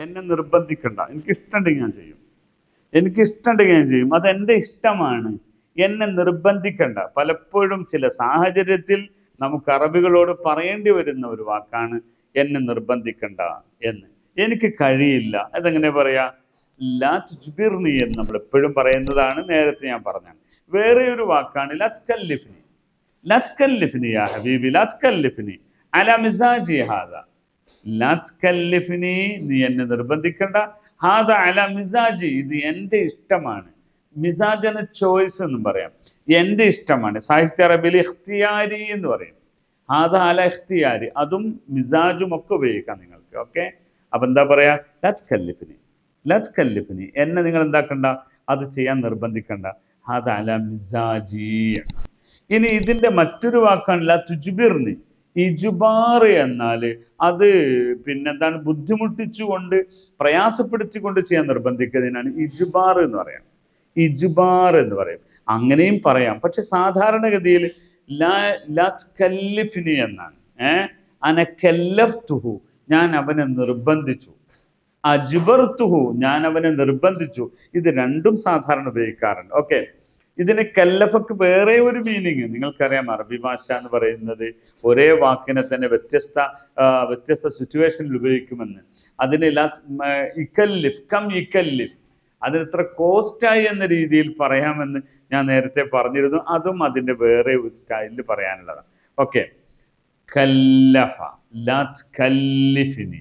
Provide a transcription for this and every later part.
എന്നെ നിർബന്ധിക്കണ്ട. എനിക്ക് ഇഷ്ടമുണ്ടെങ്കിൽ ഞാൻ ചെയ്യും. എനിക്ക് ഇഷ്ടമുണ്ടെങ്കിൽ ഞാൻ ചെയ്യും. അത് എന്റെ ഇഷ്ടമാണ്. എന്നെ നിർബന്ധിക്കണ്ട. പലപ്പോഴും ചില സാഹചര്യത്തിൽ നമുക്ക് അറബികളോട് പറയേണ്ടി വരുന്ന ഒരു വാക്കാണ് എന്നെ നിർബന്ധിക്കണ്ട എന്ന്. എനിക്ക് കഴിയില്ല. അതെങ്ങനെ പറയാ? ലാ തുജ്ബിർനി എന്ന് നമ്മൾ എപ്പോഴും പറയുന്നതാണ് നേരത്തെ ഞാൻ പറഞ്ഞത്. വേറെ ഒരു വാക്കാണ് ലത്കല്ലിഫിനി ലത്കല്ലിഫിനി യാ ഹബീബി ലത്കല്ലിഫിനി അല മിസാജി ഹാദ. ലത്കല്ലിഫ്നി നീ എന്നെ നിർബന്ധിക്കണ്ട. ഹാദ അല മിസാജി ഇത് എന്റെ ഇഷ്ടമാണ്. മിസാജ് എന്ന ചോയ്സ് എന്നും പറയാം. എന്റെ ഇഷ്ടമാണ്. സാഹിത്യ അറബിൽ ഇഖ്തിയാരി എന്ന് പറയും. ഹാദ അല ഇഖ്തിയാരി അതും മിസാജും ഒക്കെ ഉപയോഗിക്കാം നിങ്ങൾക്ക് ഓക്കെ? അപ്പം എന്താ പറയാ? ലത് കല്ലിഫിനി ലത് എന്നെ നിങ്ങൾ എന്താക്കണ്ട? അത് ചെയ്യാൻ നിർബന്ധിക്കണ്ട. ഹാദ അല മിസാജി. ഇനി ഇതിന്റെ മറ്റൊരു വാക്കാണ് ല തുജ്ബിർനി. ഇജുബാർ എന്നാൽ അത് പിന്നെന്താണ് ബുദ്ധിമുട്ടിച്ചുകൊണ്ട് പ്രയാസപ്പെടുത്തിക്കൊണ്ട് ചെയ്യാൻ നിർബന്ധിക്കുന്നതിനാണ് ഇജുബാർ എന്ന് പറയാം. ഇജുബാർ എന്ന് പറയും. അങ്ങനെയും പറയാം. പക്ഷെ സാധാരണഗതിയിൽ കല്ലിഫിനി എന്നാണ്. ഏ? അനക്കല്ലഫ്തുഹു ഞാൻ അവനെ നിർബന്ധിച്ചു. അജ്ബർത്തുഹു ഞാൻ അവനെ നിർബന്ധിച്ചു. ഇത് രണ്ടും സാധാരണ ഉപയോഗിക്കാറുണ്ട്. ഓക്കെ. ഇതിന് കല്ലഫക്ക് വേറെ ഒരു മീനിങ് നിങ്ങൾക്കറിയാം അറബി ഭാഷ എന്ന് പറയുന്നത് ഒരേ വാക്കിനെ തന്നെ വ്യത്യസ്ത വ്യത്യസ്ത സിറ്റുവേഷനിൽ ഉപയോഗിക്കുമെന്ന്. അതിന് ഇക്കല്ലിഫ് കം ഇക്കല്ലിഫ്. അതിനെത്ര കോസ്റ്റായി എന്ന രീതിയിൽ പറയാമെന്ന് ഞാൻ നേരത്തെ പറഞ്ഞിരുന്നു. അതും അതിന്റെ വേറെ ഒരു സ്റ്റൈലിൽ പറയാനുള്ളതാണ്. ഓക്കെ കല്ലഫ. ലാറ്റ് കല്ലിഫിനി.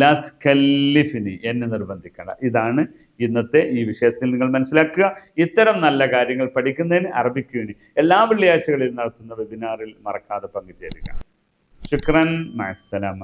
ലാത്ത് കല്ലിഫിനി എന്നെ നിർബന്ധിക്കണം. ഇതാണ് ഇന്നത്തെ ഈ വിഷയത്തിൽ നിങ്ങൾ മനസ്സിലാക്കുക. ഇത്തരം നല്ല കാര്യങ്ങൾ പഠിക്കുന്നതിന് അറബിക് എല്ലാ വെള്ളിയാഴ്ചകളിൽ നടത്തുന്ന വെബിനാറിൽ മറക്കാതെ പങ്കുചേരുക. ശുക്രൻ മഅസ്സലാമ